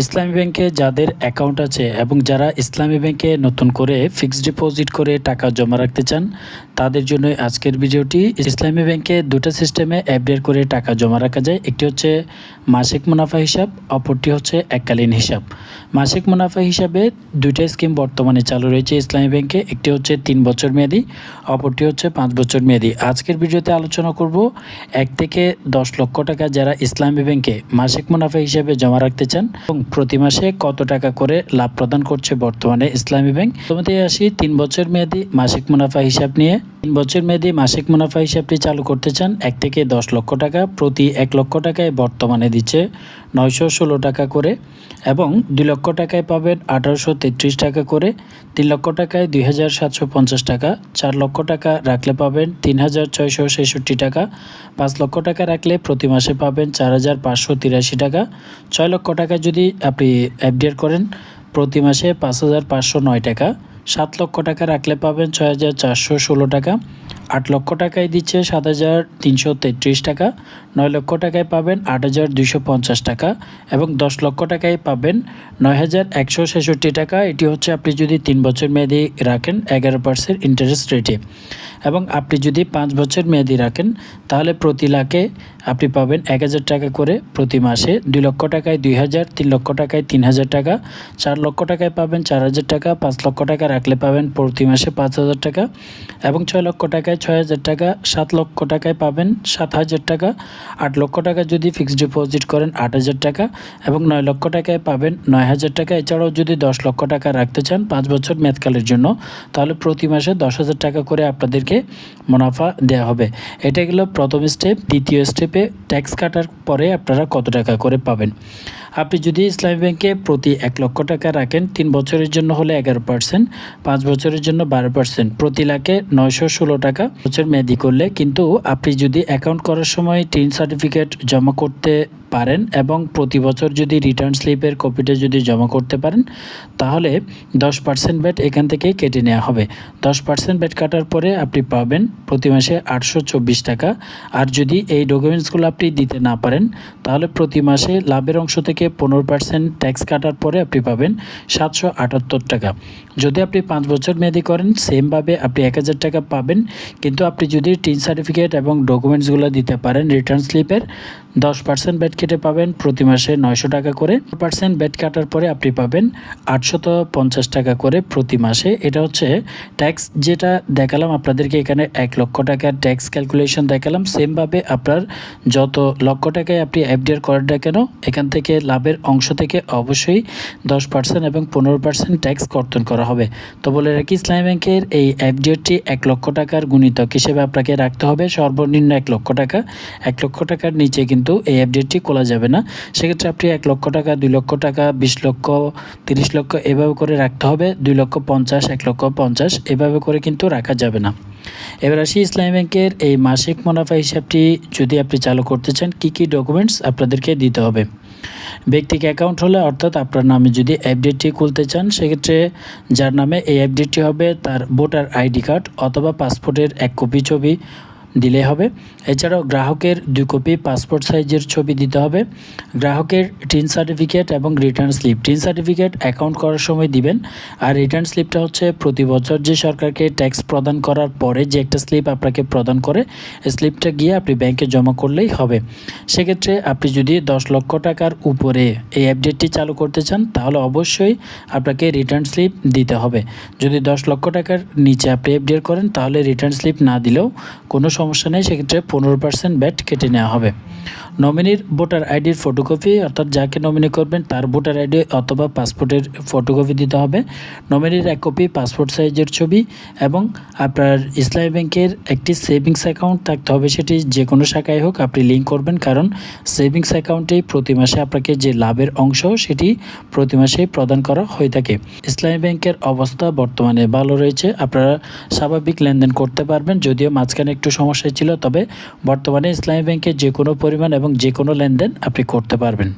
ইসলামী ব্যাংকে যাদের অ্যাকাউন্ট আছে এবং যারা ইসলামী ব্যাংকে নতুন করে ফিক্সড ডিপোজিট করে টাকা জমা রাখতে চান, তাদের জন্য আজকের ভিডিওটি। ইসলামী ব্যাংকে দুটো সিস্টেমে অ্যাপডেট করে টাকা জমা রাখা যায়। একটি হচ্ছে মাসিক মুনাফা হিসাব, অপরটি হচ্ছে এককালীন হিসাব। মাসিক মুনাফা হিসাবে দুইটা স্কিম বর্তমানে চালু রয়েছে ইসলামী ব্যাংকে, একটি হচ্ছে তিন বছর মেয়াদি, অপরটি হচ্ছে পাঁচ বছর মেয়াদি। আজকের ভিডিওতে আলোচনা করব এক থেকে দশ লক্ষ টাকা যারা ইসলামী ব্যাংকে মাসিক মুনাফা হিসাবে জমা রাখতে চান এবং প্রতি মাসে কত টাকা করে লাভ প্রদান করছে বর্তমানে ইসলামী ব্যাংক। তোমাদের আসি, তিন বছর মেয়াদি মাসিক মুনাফা হিসাব নিয়ে। তিন বছর মেয়াদি মাসিক মুনাফা হিসাবটি চালু করতে চান এক থেকে দশ লক্ষ টাকা, প্রতি এক লক্ষ টাকায় বর্তমানে দিচ্ছে নয়শো ষোলো টাকা করে এবং দুই লক্ষ টাকায় পাবেন আঠারোশো তেত্রিশ টাকা করে, তিন লক্ষ টাকায় দুই হাজার সাতশো পঞ্চাশ টাকা, চার লক্ষ টাকা রাখলে পাবেন তিন হাজার ছয়শো ছেষট্টি টাকা, পাঁচ লক্ষ টাকা রাখলে প্রতি মাসে পাবেন চার হাজার পাঁচশো তিরাশি টাকা, ছয় লক্ষ টাকা যদি আপনি এফডিআর করেন, প্রতি মাসে পাঁচ হাজার পাঁচশো নয় টাকা। সাত লক্ষ টাকা রাখলে পাবেন ছয় হাজার চারশো ষোলো টাকা, আট লক্ষ টাকায় দিচ্ছে সাত হাজার তিনশো তেত্রিশ টাকা, নয় লক্ষ টাকায় পাবেন আট হাজার দুইশো পঞ্চাশ টাকা এবং দশ লক্ষ টাকায় পাবেন নয় হাজার একশো ছেষট্টি টাকা। এটি হচ্ছে আপনি যদি তিন বছর মেয়াদি রাখেন এগারো পার্সেন্ট ইন্টারেস্ট রেটে এবং আপনি যদি পাঁচ বছর মেয়াদি রাখেন, তাহলে প্রতি লাখে আপনি পাবেন এক হাজার টাকা করে প্রতি মাসে দুই লক্ষ টাকায় দুই হাজার, তিন লক্ষ টাকায় তিন হাজার টাকা, চার লক্ষ টাকায় পাবেন চার হাজার টাকা, পাঁচ লক্ষ টাকা রাখলে পাবেন প্রতি মাসে পাঁচ হাজার টাকা এবং ছয় লক্ষ টাকায় ছয় হাজার টাকা, সাত লক্ষ টাকায় পাবেন সাত হাজার টাকা, আট লক্ষ টাকা যদি ফিক্সড ডিপোজিট করেন আট হাজার টাকা এবং নয় লক্ষ টাকায় পাবেন নয় হাজার টাকা। এছাড়াও যদি দশ লক্ষ টাকা রাখতে চান পাঁচ বছর মেয়াদকালের জন্য, তাহলে প্রতি মাসে দশ হাজার টাকা করে আপনাদেরকে মুনাফা দেওয়া হবে। এটা গেলো প্রথম স্টেপ দ্বিতীয় স্টেপে ট্যাক্স কাটার পরে আপনারা কত টাকা করে পাবেন। আপনি যদি ইসলামী ব্যাংকে প্রতি এক লক্ষ টাকা রাখেন, তিন বছরের জন্য হলে এগারো পার্সেন্ট, পাঁচ বছরের জন্য বারো পার্সেন্ট। প্রতি লাখে নয়শো ষোলো টাকা বছর মেয়াদি করলে। কিন্তু আপনি যদি অ্যাকাউন্ট করার সময় টিন সার্টিফিকেট জমা করতে পারেন এবং প্রতি বছর যদি রিটার্ন স্লিপের কপিটা যদি জমা করতে পারেন, তাহলে দশ পার্সেন্ট ব্যাট এখান থেকে কেটে নেওয়া হবে। দশ পার্সেন্ট ব্যাট কাটার পরে আপনি পাবেন প্রতি মাসে আটশো চব্বিশ টাকা। আর যদি এই ডকুমেন্টসগুলো আপনি দিতে না পারেন, তাহলে প্রতি মাসে লাভের অংশ থেকে পনেরো পার্সেন্ট ট্যাক্স কাটার পরে আপনি পাবেন সাতশো আটাত্তর টাকা। যদি আপনি পাঁচ বছর মেয়াদি করেন সেমভাবে আপনি এক হাজার টাকা পাবেন। কিন্তু আপনি যদি টিন সার্টিফিকেট এবং ডকুমেন্টসগুলো দিতে পারেন রিটার্ন স্লিপের দশ পার্সেন্ট ব্যাট কেটে পাবেন প্রতি মাসে নয়শো টাকা করে। পার্সেন্ট ব্যাট কাটার পরে আপনি পাবেন আটশত পঞ্চাশ টাকা করে প্রতি মাসে। এটা হচ্ছে ট্যাক্স যেটা দেখালাম আপনাদেরকে এখানে এক লক্ষ টাকার ট্যাক্স ক্যালকুলেশন দেখালাম। সেমভাবে আপনার যত লক্ষ টাকায় আপনি এফডিআর করেন না কেন, এখান থেকে লাভের অংশ থেকে অবশ্যই দশ পার্সেন্ট এবং পনেরো পার্সেন্ট ট্যাক্স কর্তন করা হবে। তো বলে রাখি, ইসলামী ব্যাংকের এই এফডিআরটি এক লক্ষ টাকার গুণিতক হিসেবে আপনাকে রাখতে হবে। সর্বনিম্ন এক লক্ষ টাকা। এক লক্ষ টাকার নিচে কিন্তু এই এফডিআরটি খোলা যাবে না। সেক্ষেত্রে আপনি এক লক্ষ টাকা, দুই লক্ষ টাকা, বিশ লক্ষ, তিরিশ লক্ষ এভাবে করে রাখতে হবে। দুই লক্ষ পঞ্চাশ, এক লক্ষ পঞ্চাশ এভাবে করে কিন্তু রাখা যাবে না। এবার আসি ইসলামী ব্যাংকের এই মাসিক মুনাফা হিসাবটি যদি আপনি চালু করতে চান, কী কী ডকুমেন্টস আপনাদেরকে দিতে হবে? ব্যক্তিক অ্যাকাউন্ট হলে অর্থাৎ আপনার নামে যদি অ্যাপডেটটি খুলতে চান, সেক্ষেত্রে যার নামে এই অ্যাপডেটটি হবে তার ভোটার আইডি কার্ড অথবা পাসপোর্টের এক কপি ছবি। দিলে হবে। এছাড়াও গ্রাহকের দুই কপি পাসপোর্ট সাইজের ছবি দিতে হবে। গ্রাহকের টিন সার্টিফিকেট এবং return slip TIN certificate account করার সময় দিবেন। আর রিটার্ন স্লিপটা হচ্ছে প্রতি বছর যে সরকারকে ট্যাক্স প্রদান করার পরে যে একটা স্লিপ আপনাকে প্রদান করে স্লিপটা গিয়ে আপনি ব্যাংকে জমা করলেই হবে। সেক্ষেত্রে আপনি যদি দশ লক্ষ টাকার উপরে এই আপডেটটি চালু করতে চান, তাহলে অবশ্যই আপনাকে রিটার্ন স্লিপ দিতে হবে। যদি দশ লক্ষ টাকার নিচে আপনি আপডেট করেন, তাহলে রিটার্ন স্লিপ না দিলেও কোনো সমস্যা নেই সেক্ষেত্রে পনেরো পার্সেন্ট ব্যাট কেটে নেওয়া হবে। নমিনির ভোটার আইডির ফটোকপি অর্থাৎ যাকে নমিনি করবেন তার ভোটার আইডি অথবা পাসপোর্টের ফটোকপি দিতে হবে। নমিনির এক কপি পাসপোর্ট সাইজের ছবি এবং আপনার ইসলামী ব্যাংকের একটি সেভিংস অ্যাকাউন্ট থাকতে হবে সেটি যে কোনো শাখায় হোক, আপনি লিঙ্ক করবেন কারণ সেভিংস অ্যাকাউন্টেই প্রতি মাসে আপনাকে যে লাভের অংশ সেটি প্রতি মাসেই প্রদান করা হয়ে থাকে। ইসলামী ব্যাংকের অবস্থা বর্তমানে ভালো রয়েছে, আপনারা স্বাভাবিক লেনদেন করতে পারবেন, যদিও মাঝখানে একটু সমস্যা ছিল, তবে বর্তমানে ইসলামী ব্যাংকে যে কোনো পরিমাণ এবং যে কোনো লেনদেন আপনি করতে পারবেন।